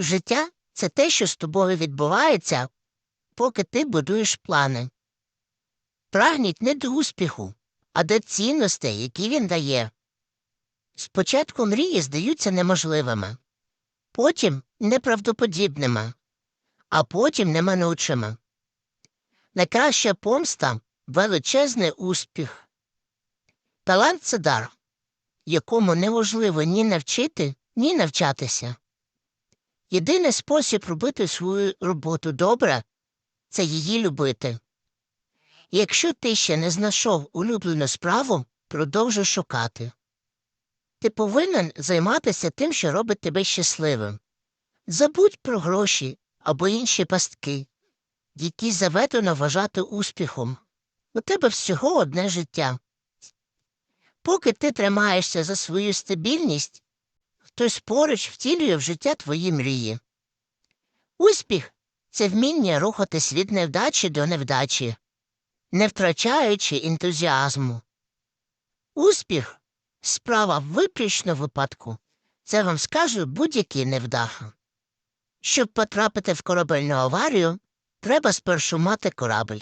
Життя це те, що з тобою відбувається, поки ти будуєш плани. Прагніть не до успіху, а до цінностей, які він дає. Спочатку мрії здаються неможливими, потім неправдоподібними, а потім неминучими. Найкраща помста величезний успіх. Талант це дар, якому неможливо ні навчити, ні навчатися. Єдиний спосіб робити свою роботу добре це її любити. Якщо ти ще не знайшов улюблену справу, продовжуй шукати. Ти повинен займатися тим, що робить тебе щасливим. Забудь про гроші або інші пастки, які заведено вважати успіхом. У тебе всього одне життя. Поки ти тримаєшся за свою стабільність, хтось поруч втілює в життя твої мрії. Успіх це вміння рухатись від невдачі до невдачі, не втрачаючи ентузіазму. Успіх справа виключно випадку. Це вам скаже будь-який невдаха. Щоб потрапити в корабельну аварію, треба спершу мати корабль.